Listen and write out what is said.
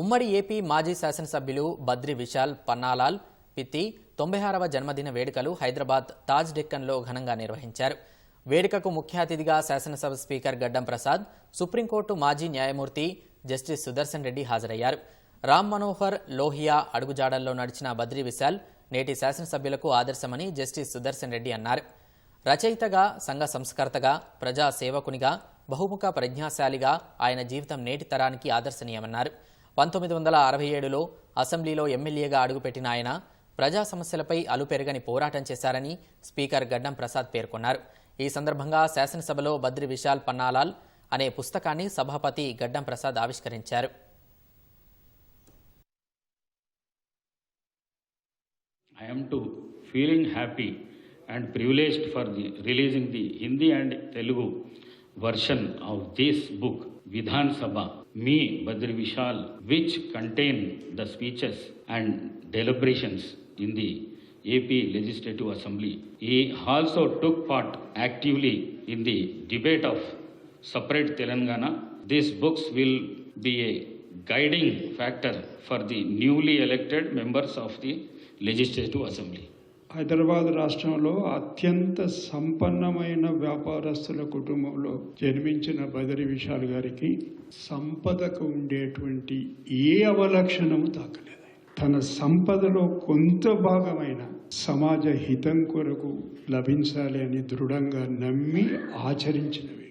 ఉమ్మడి ఏపీ మాజీ శాసనసభ్యులు బద్రి విశాల్ పన్నాలాల్ పిత్తి తొంభై ఆరవ జన్మదిన వేడుకలు హైదరాబాద్ తాజ్ డెక్కన్లో ఘనంగా నిర్వహించారు. వేడుకకు ముఖ్య అతిథిగా శాసనసభ స్పీకర్ గడ్డం ప్రసాద్ సుప్రీంకోర్టు మాజీ న్యాయమూర్తి జస్టిస్ సుదర్శన్ రెడ్డి హాజరయ్యారు. రామ్ మనోహర్ లోహియా అడుగుజాడల్లో నడిచిన బద్రి విశాల్ నేటి శాసనసభ్యులకు ఆదర్శమని జస్టిస్ సుదర్శన్ రెడ్డి అన్నారు. రచయితగా సంఘ సంస్కర్తగా ప్రజా సేవకునిగా బహుముఖ ప్రజ్ఞాశాలిగా ఆయన జీవితం నేటి తరానికి ఆదర్శనీయమన్నారు. పంతొమ్మిది వందల అరవై ఏడులో అసెంబ్లీలో ఎమ్మెల్యేగా అడుగుపెట్టిన ఆయన ప్రజా సమస్యలపై అలుపెరగని పోరాటం చేశారని స్పీకర్ గడ్డం ప్రసాద్ పేర్కొన్నారు. ఈ సందర్భంగా శాసనసభలో బద్రి విశాల్ పన్నాలాల్ అనే పుస్తకాన్ని సభాపతి గడ్డం ప్రసాద్ ఆవిష్కరించారు. I am too feeling happy and privileged for the releasing the Hindi and Telugu version of this book, Vidhan Sabha, Me Badri Vishal, which contain the speeches and deliberations in the AP Legislative Assembly. He also took part actively in the debate of separate Telangana. These books will be a guiding factor for the newly elected members of the Legislative Assembly. Hyderabad రాష్ట్రంలో అత్యంత సంపన్నమైన వ్యాపారస్తుల కుటుంబంలో జన్మించిన బదరి విశాల్ గారికి సంపదకు ఉండేటువంటి ఏ అవలక్షణము తాకలేదు. తన సంపదలో కొంత భాగమైన సమాజ హితం కొరకు లభించాలి అని దృఢంగా నమ్మి ఆచరించిన